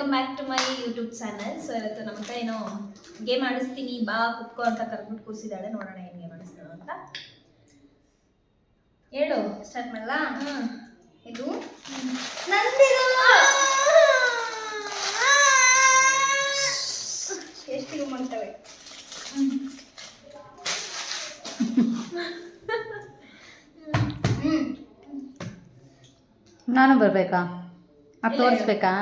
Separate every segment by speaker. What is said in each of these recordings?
Speaker 1: Welcome back to my YouTube channel so ಇವತ್ತು ನಮ್ಮ ಹತ್ರ ಏನೋ ಗೇಮ್ ಆಡಿಸ್ತೀನಿ ಬಾ ಕುಕ್ಕೋ ಅಂತ ಕರ್ಬಿಟ್ಟು ಕೂಸಿದ್ದಾಳೆ ನೋಡೋಣ ಏನು ಗೇಮ್ ಆಡಿಸ್ತಾಳು ಅಂತ. ಹೇಳು
Speaker 2: ಸ್ಟಾರ್ಟ್
Speaker 1: ಮಾಡಲ್ಲ.
Speaker 2: ಇದು? ನಂದಿದು ಎಷ್ಟು ಮಾಡ್ತವೆ ಹ್ಮ್.
Speaker 3: ನಾನು ಬರಬೇಕಾ? ಅದು ತೋರಿಸ್ಬೇಕಾ?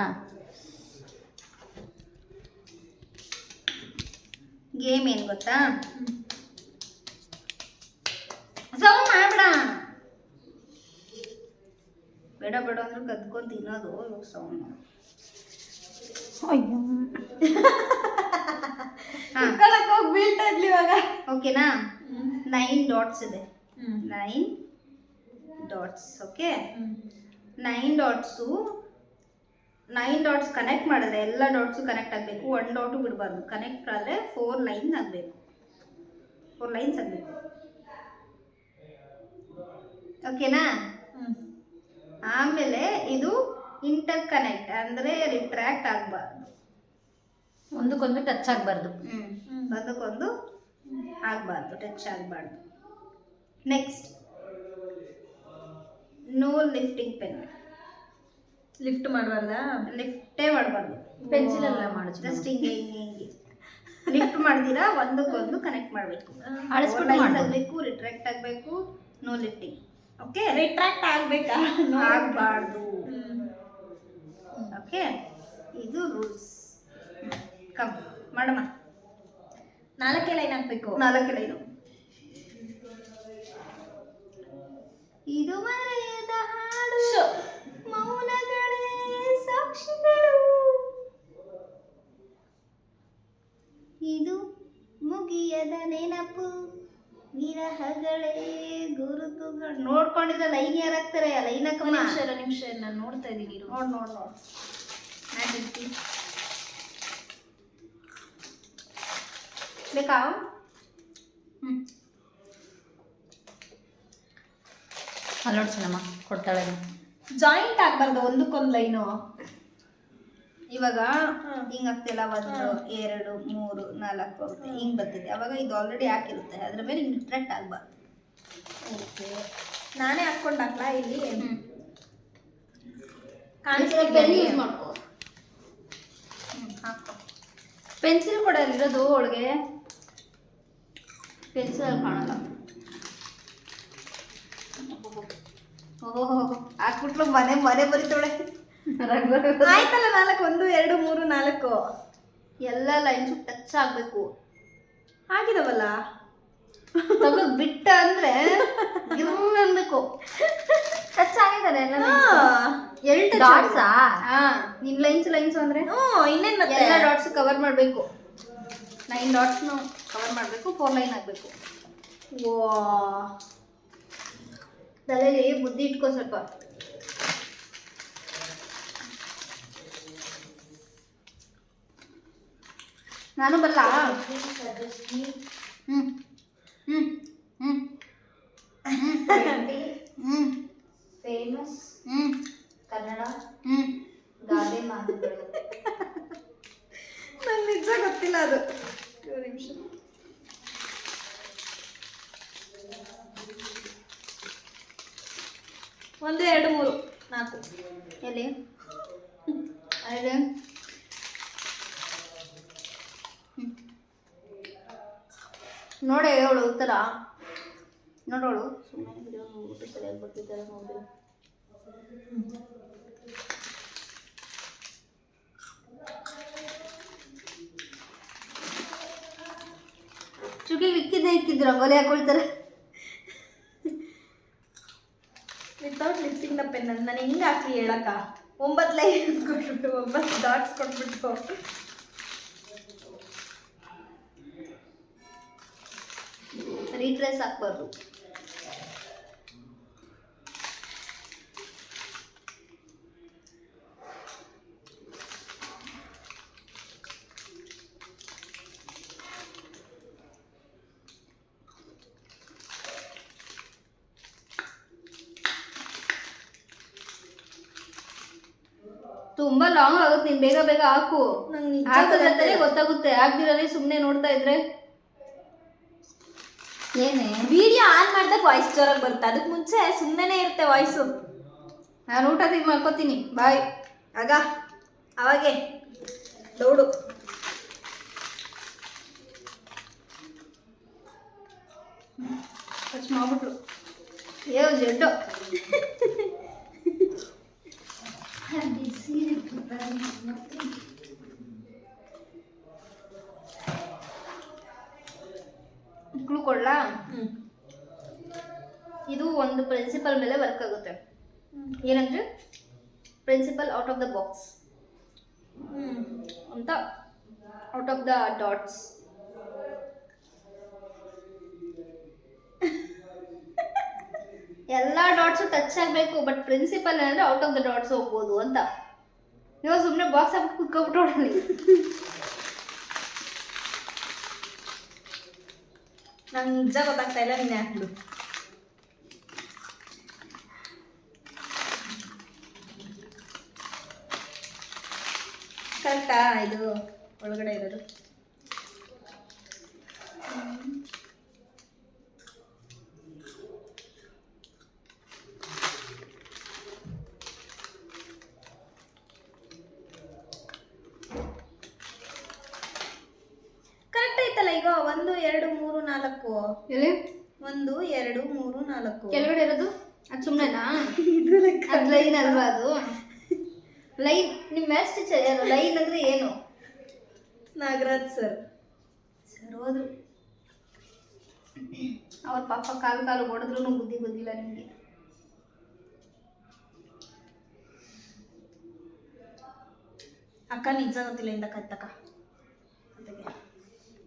Speaker 2: ಗೇಮ್ ಏನು ಗೊತ್ತಾ? ಸೌಂಡ್ ಮಾಡ್ಬಿಡ ಬೇಡ ಬೇಡ ಅಂದ್ರೆ ಕದ್ಕೊಂಡು ತಿನ್ನೋದು ಇವಾಗ ಸೌಂಡ್
Speaker 3: ಅಯ್ಯೋ.
Speaker 2: ಹಾಂ.
Speaker 1: ಕುತ್ಕೊಳಕ್ ಹೋಗಿ ಬೀಳ್ತಾ ಇದ್ಲಿ ಇವಾಗ.
Speaker 2: ಓಕೆನಾ? ನೈನ್ ಡಾಟ್ಸ್ ಇದೆ. Nine dots okay. Nine dots nine dots connect ಮಾಡಿದ್ರೆ ಎಲ್ಲ ಡಾಟ್ಸು ಕನೆಕ್ಟ್ ಆಗಬೇಕು. ಒನ್ ಡಾಟು ಬಿಡಬಾರ್ದು. ಕನೆಕ್ಟ್ ಆದರೆ ಫೋರ್ ಲೈನ್ ಆಗಬೇಕು. ಫೋರ್ ಲೈನ್ಸ್ ಆಗಬೇಕು. ಓಕೆನಾ ಆಮೇಲೆ ಇದು ಇಂಟರ್ ಕನೆಕ್ಟ್ ಅಂದರೆ ರಿಟ್ರ್ಯಾಕ್ಟ್ ಆಗಬಾರ್ದು.
Speaker 3: ಒಂದಕ್ಕೊಂದು ಟಚ್ ಆಗಬಾರ್ದು.
Speaker 2: ಒಂದಕ್ಕೊಂದು ಆಗಬಾರ್ದು ಟಚ್ ಆಗಬಾರ್ದು. Next no lifting pen
Speaker 1: lift ಮಾಡಬಾರ್ದಾ?
Speaker 2: ಲಿಫ್ಟೇ ಮಾಡಬಾರ್ದು.
Speaker 3: ಪೆನ್ಸಿಲ್ ಎಲ್ಲ ಮಾಡೋದು
Speaker 2: ಜಸ್ಟ್ ಹಿಂಗೆ ಹಿಂಗೆ ಹಿಂಗೆ. ಲಿಫ್ಟ್ ಮಾಡ್ತೀರಾ ಒಂದಕ್ಕೊಂದು ಕನೆಕ್ಟ್ ಮಾಡಬೇಕು.
Speaker 3: ಅಳಿಸ್ಬಿಟ್ಟು ಮಾಡಬೇಕು
Speaker 2: ಆಗಬೇಕು ರಿಟ್ರಾಕ್ಟ್ ಆಗಬೇಕು ನೋ ಲಿಫ್ಟಿಂಗ್ ಓಕೆ
Speaker 1: ರಿಟ್ರಾಕ್ಟ್ ಆಗಬೇಕಾ?
Speaker 2: ಆಗಬಾರ್ದು. ಓಕೆ ಇದು ರೂಲ್ಸ್ ಕಮ್ ಮಾಡಮ್ಮ
Speaker 1: ನಾಲ್ಕೇ ಲೈನ್ ಹಾಕ್ಬೇಕು.
Speaker 2: ನಾಲ್ಕೇ ಲೈನು ಇದು ಮರೆಯದ ಹಾಡು
Speaker 1: ಶೋ.
Speaker 2: ಮೌನಗಳೇ ಸಾಕ್ಷಿಗಳು ಇದು ಮುಗಿಯದ ನೆನಪು ವಿರಹಗಳೇ ಗುರುತುಗಳು ನೋಡ್ಕೊಂಡಿದ್ರೆ ಲೈನ್ ಯಾರಾಗ್ತಾರೆ ಲೈನ್
Speaker 1: ಒಂದ್
Speaker 2: ಹಾಕಮ್ಮ
Speaker 1: ನಿಮಿಷ ಇರು, ನಿಮಿಷ ನಾನು ನೋಡ್ತಾ ಇದ್ದೀನಿ
Speaker 2: ನೋಡಿ ನೋಡ್ ನೋಡ್. ಹೇಳ್ತೀನಿ. ಬೇಕಾ? ಹ್ಞೂ
Speaker 3: ಅಲ್ಲಿ ನೋಡಿ ಕೊಡ್ತಾಳೆ.
Speaker 1: ಜಾಯಿಂಟ್ ಆಗ್ಬಾರ್ದು ಒಂದಕ್ಕೊಂದು ಲೈನು.
Speaker 2: ಇವಾಗ. ಹಿಂಗ್ ಆಗ್ತಿಲ್ಲ ಒಂದು ಎರಡು ಮೂರು ನಾಲ್ಕು ಅಂತ ಹಿಂಗ್ ಬರ್ತಿದೆ. ಅವಾಗ ಇದು ಆಲ್ರೆಡಿ ಹಾಕಿರುತ್ತೆ. ಅದ್ರ ಮೇಲೆ ಹಿಂಗ್ ಟ್ರೆಟ್ ಆಗ್ಬಾರ್ದು.
Speaker 1: ಓಕೆ. ನಾನೇ ಹಾಕ್ಕೊಂಡು ಹಾಕ್ಲಾ ಇಲ್ಲಿ?
Speaker 2: ಪೆನ್
Speaker 1: ಕಾಣಿಸ್ತಿದೆ
Speaker 2: ಯೂಸ್ ಮಾಡ್ಕೋ. ಹಾಕೋ
Speaker 3: ಪೆನ್ಸಿಲ್ ಕೂಡ ಇರೋದು ಒಳಗೆ.
Speaker 2: ಪೆನ್ಸಿಲ್ ಕಾಣಲ್ಲ. ಓಹೋ ಹಾಕ್ಬಿಟ್ಲು ಮನೆ ಮನೆ ಬರೀತಾಳೆ
Speaker 1: ಆಯ್ತಲ್ಲ ನಾಲ್ಕು ಒಂದು ಎರಡು ಮೂರು ನಾಲ್ಕು.
Speaker 2: ಎಲ್ಲ ಲೈನ್ಸು ಟಚ್ ಆಗಬೇಕು.
Speaker 1: ಆಗಿದವಲ್ಲ?
Speaker 2: ತಗದ್ ಬಿಟ್ಟ ಅಂದ್ರೆ ಅನ್ಬೇಕು.
Speaker 3: ಟಚ್ ಆಗಿದ್ದಾರೆ ಎಲ್ಲ
Speaker 2: ಎರಡು
Speaker 3: ಡಾಟ್ಸಾ
Speaker 2: ನಿನ್ ಲೈನ್ಸ್ ಲೈನ್ಸ್ ಅಂದ್ರೆ?
Speaker 1: ಹ್ಞೂ ಇನ್ನೇನ್ ಮತ್ತೆ?
Speaker 2: ಎಲ್ಲ ಡಾಟ್ಸ್ ಕವರ್ ಮಾಡಬೇಕು. ನೈನ್ ಡಾಟ್ಸ್ನು ಕವರ್ ಮಾಡಬೇಕು ಫೋರ್ ಲೈನ್ ಆಗಬೇಕು.
Speaker 1: ಓ
Speaker 2: ತಲೆಯಲ್ಲಿ ಬುದ್ಧಿ ಇಟ್ಕೋ ಸ್ವಲ್ಪ. ನಾನು ಬಲ್ಲ ಹ್ಮ್ ಹ್ಮ್ ಹ್ಮ್ ಹ್ಮ್
Speaker 3: ಫೇಮಸ್
Speaker 2: ಹ್ಮ್
Speaker 3: ಕನ್ನಡ
Speaker 2: ಹ್ಮ್
Speaker 3: ಗಾದೆ ಮಾತುಗಳು
Speaker 1: ನಂಗೆ ನಿಜ ಗೊತ್ತಿಲ್ಲ ಅದು ಒಂದು ನಿಮಿಷ ಒಂದು ಎರಡು ಮೂರು ನಾಲ್ಕು
Speaker 2: ಎಲ್ಲಿ ಅಲ್ಲಿ ನೋಡೆ ಅವಳು ಉತ್ತರ. ನೋಡೋಳು ಸುಮ್ಮನೆ ಚುಕ್ಕಿಗೆ ಇಕ್ಕಿದ್ದೆ ಇಕ್ಕಿದ್ರು, ರಂಗೋಲಿ ಹಾಕೊಳ್ತಾರೆ.
Speaker 1: ವಿತೌಟ್ ಲಿಫ್ಟಿಂಗ್ ದ ಪೆನ್ ನಾನು ಹಿಂಗೆ ಹಾಕಿ ಹೇಳಕ್ಕ? ಒಂಬತ್ತು ಲೈನ್ ಕೊಟ್ಬಿಟ್ಟು, ಒಂಬತ್ತು ಡಾಟ್ಸ್ ಕೊಟ್ಬಿಟ್ಟು.
Speaker 2: ರೀಟ್ರೇಸ್ ಹಾಕ್ಬಾರ್ದು ತುಂಬಾ ಲಾಂಗ್ ಆಗುತ್ತೆ ನೀನ್ ಬೇಗ ಬೇಗ ಹಾಕು. ಹಾಕಿದ್ರೆ. ಗೊತ್ತಾಗುತ್ತೆ. ಆಗ್ದಿರಲಿ ಸುಮ್ನೆ ನೋಡ್ತಾ ಇದ್ರೆ. ಏನೇ?
Speaker 1: ವಿಡಿಯೋ ಆನ್ ಮಾಡಿದಾಗ ವಾಯ್ಸ್ ಜೋರಾಗಿ ಬರುತ್ತೆ. ಅದಕ್ಕೆ ಮುಂಚೆ ಸುಮ್ಮನೆ ಇರುತ್ತೆ ವಾಯ್ಸು
Speaker 2: ನಾನು ಊಟ ತಿಂದು ಮಾಡ್ಕೋತೀನಿ. ಬಾಯ್
Speaker 1: ಆಗ. ಅವಾಗೆ. ದೌಡು ಹ್ಞೂ
Speaker 2: ಇದು ಒಂದು ಪ್ರಿನ್ಸಿಪಲ್ ಮೇಲೆ ವರ್ಕ್ ಆಗುತ್ತೆ. ಏನಂದ್ರೆ principle out of the box ಅಂತ ಔಟ್ ಆಫ್ ದ ಡಾಟ್ಸ್ ಎಲ್ಲ ಡಾಟ್ಸು ಟಚ್ ಆಗಬೇಕು ಬಟ್ ಪ್ರಿನ್ಸಿಪಲ್ ಏನಂದ್ರೆ ಔಟ್ ಆಫ್ ದ ಡಾಟ್ಸ್ ಹೋಗ್ಬೋದು ಅಂತ. ನೀವು ಸುಮ್ಮನೆ ಬಾಕ್ಸ್ ಹಾಕಿ ಕುತ್ಕೊಬಿಟ್ಟು
Speaker 1: ನಂಗೆ ನಿಜ ಗೊತ್ತಾಗ್ತಾ ಇಲ್ಲ ನಿನ್ನೆ ಹಾಕ್ಬಿಡು ಕರೆಕ್ಟಾ? ಇದು ಒಳಗಡೆ ಇರೋದು ಕರೆಕ್ಟ್ ಐತಲ್ಲ ಈಗ ಒಂದು ಎರಡು ಮೂರು ನಾಲ್ಕು.
Speaker 2: ಎಲ್ಲಿ?
Speaker 1: ಒಂದು ಎರಡು ಮೂರು ನಾಲ್ಕು.
Speaker 2: ಕೆಳಗಡೆ ಇರೋದು? ಅದು ಸುಮ್ಮನೆನಾ ಅದು ಲೈನ್ ಅಲ್ವಾ ಅದು? ಲೈನ್ ನಿಮ್ಮ ಮ್ಯಾಥ್ಸ್ ಟೀಚರ್ ಏನು ಲೈನ್ ಅಂದ್ರೆ ಏನು?
Speaker 1: ನಾಗರಾಜ್ ಸರ್.
Speaker 2: ಸರ್ ಹೋದ್ರು. ಅವ್ರ ಪಾಪ ಕಾಲು ಕಾಲು ಹೊಡೆದ್ರೂ ಬುದ್ಧಿ ಬಂದಿಲ್ಲ ನಿಮಗೆ.
Speaker 1: ಅಕ್ಕ ನಿಜ ಗೊತ್ತಿಲ್ಲ ಇಂದ ಕತ್ತಕ್ಕ.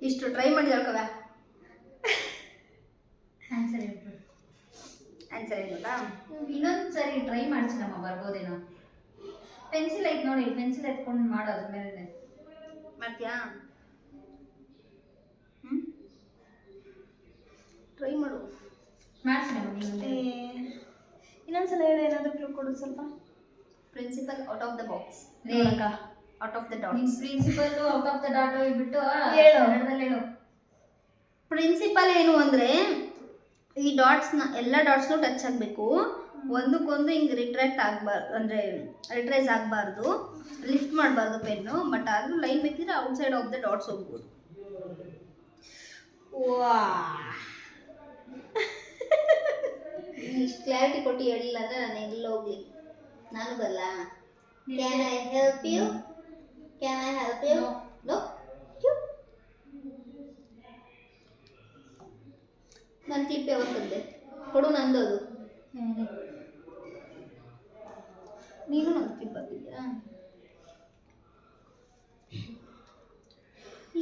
Speaker 2: ಇಷ್ಟು ಟ್ರೈ ಮಾಡಿ ಹೇಳ್ಕವ
Speaker 3: ಆನ್ಸರ್ ಹೇಳ್ಬಿಡು
Speaker 2: ಆನ್ಸರ್ ಏನು
Speaker 3: ಇನ್ನೊಂದು ಸರಿ ಟ್ರೈ ಮಾಡ್ಸಿನಮ್ಮ ಬರ್ಬೋದೇನೋ. ಪೆನ್ಸಿಲ್ ಐತೆ ನೋಡಿ ಪೆನ್ಸಿಲ್ ಎತ್ಕೊಂಡು ಮಾಡೋದ್ರ ಮೇಲೆ
Speaker 2: ಮಾಡ್ತೀಯಾ ಟ್ರೈ ಮಾಡು.
Speaker 1: ಇನ್ನೊಂದ್ಸಲ ಹೇಳು ಏನಾದರೂ ಕ್ಲೂ ಕೊಡು ಸ್ವಲ್ಪ.
Speaker 2: Principle out of the box
Speaker 3: Rekha.
Speaker 2: Out of the
Speaker 3: dot
Speaker 2: dots
Speaker 3: principle out of the dot ಹೋಗ್ಬಿಟ್ಟು
Speaker 1: ಹೇಳು.
Speaker 3: ಕನ್ನಡದಲ್ಲಿ ಹೇಳು.
Speaker 2: ಪ್ರಿನ್ಸಿಪಲ್ ಏನು ಅಂದರೆ ಈ ಡಾಟ್ಸ್ನ ಎಲ್ಲ ಡಾಟ್ಸ್ನು ಟಚ್ ಆಗಬೇಕು. ಒಂದಕ್ಕೊಂದು ಹಿಂಗೆ ರಿಟ್ರಾಕ್ಟ್ ಆಗಬಾರ್ದು ಅಂದರೆ ರಿಟ್ರೈಸ್ ಆಗಬಾರ್ದು. ಲಿಫ್ಟ್ ಮಾಡಬಾರ್ದು ಪೆನ್ನು ಬಟ್ ಆದರೂ ಲೈನ್ ಬೇಕಿದ್ರೆ ಔಟ್ಸೈಡ್ ಆಫ್ ದ ಡಾಟ್ಸ್ ಹೋಗ್ಬೋದು.
Speaker 1: ವಾ
Speaker 2: ಇಷ್ಟು ಕ್ಲಾರಿಟಿ ಕೊಟ್ಟು ಹೇಳಿಲ್ಲ ಅಂದರೆ ನಾನು ಎಲ್ಲಿ ಹೋಗ್ಲಿ. ನಾನು ಬರಲ್ಲ. Can I help you can I help you no ನನ್ನ ಕ್ಲಿಪ್ ಯಾವತ್ತು ತಂದೆ ಕೊಡು ನಂದು ಅದು. ನೀನು ಕ್ಲಿಪ್ ಹಾಕಿದ್ಯಾ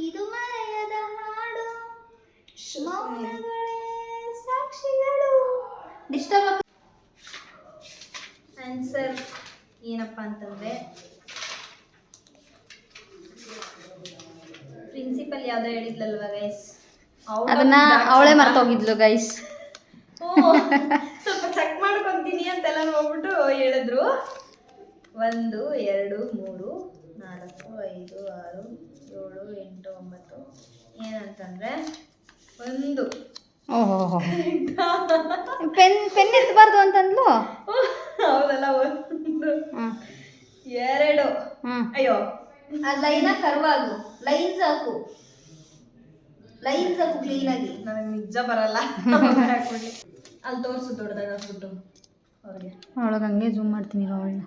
Speaker 2: ಇದು ಮರೆಯದ ಹಾಡು. ಮೌನಗಳೇ ಸಾಕ್ಷಿಗಳು. ಡಿಸ್ಟರ್ಬ್
Speaker 1: ಆನ್ಸರ್ ಏನಪ್ಪ ಅಂತಂದ್ರೆ ಪ್ರಿನ್ಸಿಪಲ್ ಯಾವ್ದೋ ಹೇಳಿದ್ಲಲ್ವ ಗೈಸ್
Speaker 3: ಅದನ್ನ ಅವಳೇ ಮರ್ತೋಗಿದ್ಲು ಗೈಸ್
Speaker 1: ಸ್ವಲ್ಪ ಚೆಕ್ ಮಾಡ್ಕೊಂತೀನಿ ಅಂತೆಲ್ಲ ನೋಡ್ಬಿಟ್ಟು ಹೇಳಿದ್ರು. ಒಂದು ಎರಡು ಮೂರು ನಾಲ್ಕು ಐದು ಆರು ಏಳು ಎಂಟು ಒಂಬತ್ತು. ಏನಂತಂದ್ರೆ ಒಂದು.
Speaker 3: ಓಹೋ. Pen pen ಎತ್ತಬಾರ್ದು ಅಂತಂದ್ಲು?
Speaker 1: ಹೌದಲ್ಲ ಒಂದು. ಎರಡು. ಅಯ್ಯೋ
Speaker 2: ಆ ಲೈನ ಕರ್ವಾಗು. ಲೈನ್ಸ್ ಹಾಕು ಲೈನ್ಸ್ ಹಾಕು ಕ್ಲೀನಾಗಿ.
Speaker 1: ನನಗೆ ನಿಜ ಬರಲ್ಲ. ಅಲ್ಲಿ ತೋರಿಸು ದೊಡ್ಡದಾಗ ಹಾಕ್ಬಿಟ್ಟು ಅವ್ರಿಗೆ.
Speaker 3: ಅವಳಗೆ ಹಂಗೆ ಜೂಮ್ ಮಾಡ್ತೀನಿ ಅವಳನ್ನ.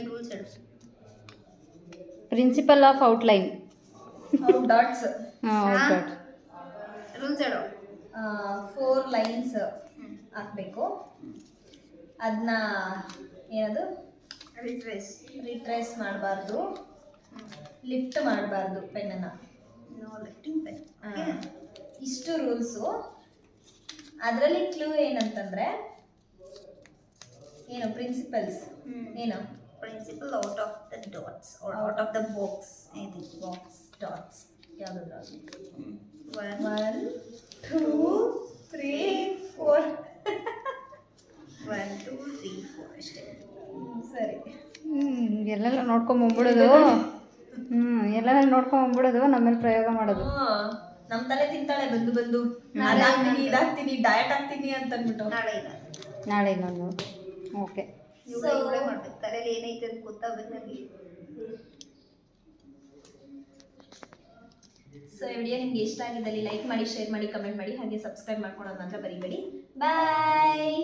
Speaker 2: ಏನು ರೂಲ್ಸ್ ಹೇಳು
Speaker 3: principle of outline
Speaker 1: line dots
Speaker 3: ಹಾಂ ಔಟ್
Speaker 2: ರೂಲ್ಸ್ ಹೇಳು
Speaker 1: ಫೋರ್ ಲೈನ್ಸ್ ಹಾಕಬೇಕು. ಅದನ್ನ ಏನದು?
Speaker 2: ರಿಟ್ರೇಸ್
Speaker 1: ರಿಟ್ರೇಸ್ ಮಾಡಬಾರ್ದು. ಲಿಫ್ಟ್ ಮಾಡಬಾರ್ದು ಪೆನ್ನನ್ನು
Speaker 2: ನೋ ಲಿಫ್ಟಿಂಗ್ ಪೆನ್
Speaker 1: ಇಷ್ಟು ರೂಲ್ಸು ಅದರಲ್ಲಿ ಕ್ಲೂ ಏನಂತಂದರೆ ಏನು ಪ್ರಿನ್ಸಿಪಲ್ಸ್ ಏನು?
Speaker 2: Principle out of the dots out of the box I think
Speaker 1: box dots. Yeah,
Speaker 2: one,
Speaker 1: one two three four
Speaker 2: one two three four ಅಷ್ಟೇ
Speaker 1: ಸರಿ
Speaker 3: ಹ್ಞೂ ಎಲ್ಲೆಲ್ಲ ನೋಡ್ಕೊಂಡ್ ಬಂದ್ಬಿಡೋದು? ಹ್ಮ್ ಎಲ್ಲೆಲ್ಲ ನೋಡ್ಕೊಂಡ್ ಬಂದ್ಬಿಡೋದು? ನಮ್ಮೇಲೆ ಪ್ರಯೋಗ ಮಾಡೋದು.
Speaker 1: ನಮ್ಮ ನಮ್ ತಲೆ ತಿಂತಾಳೆ ಬಂದು ಬಂದು.
Speaker 2: ನಾಳೆ
Speaker 1: ಅದಾಗ್ತೀನಿ ಇದಾಗ್ತೀನಿ ಡಯಟ್ ಆಗ್ತೀನಿ ಅಂತ ಅಂದ್ಬಿಟ್ಟು
Speaker 2: ನಾಳೆ ಇಲ್ಲ
Speaker 3: ನಾಳೆ ನಾನು ಓಕೆ
Speaker 2: ಇವಳೇ ಇವಳೇ ಮಾಡ್ಬೇಕು. ತಲೆಯಲ್ಲಿ ಏನೈತೆ ಅಂತ ಗೊತ್ತಾಗ್ಬೇಕು ನನಗೆ
Speaker 1: ಸೊ ಈ ವಿಡಿಯೋ ನಿಮ್ಗೆ ಇಷ್ಟ ಆಗಿದ್ದಲ್ಲಿ ಲೈಕ್ ಮಾಡಿ ಶೇರ್ ಮಾಡಿ ಕಮೆಂಟ್ ಮಾಡಿ ಹಾಗೆ ಸಬ್ಸ್ಕ್ರೈಬ್ ಮಾಡ್ಕೊಳೋದು ಮಾತ್ರ ಬರೀಬೇಡಿ ಬಾಯ್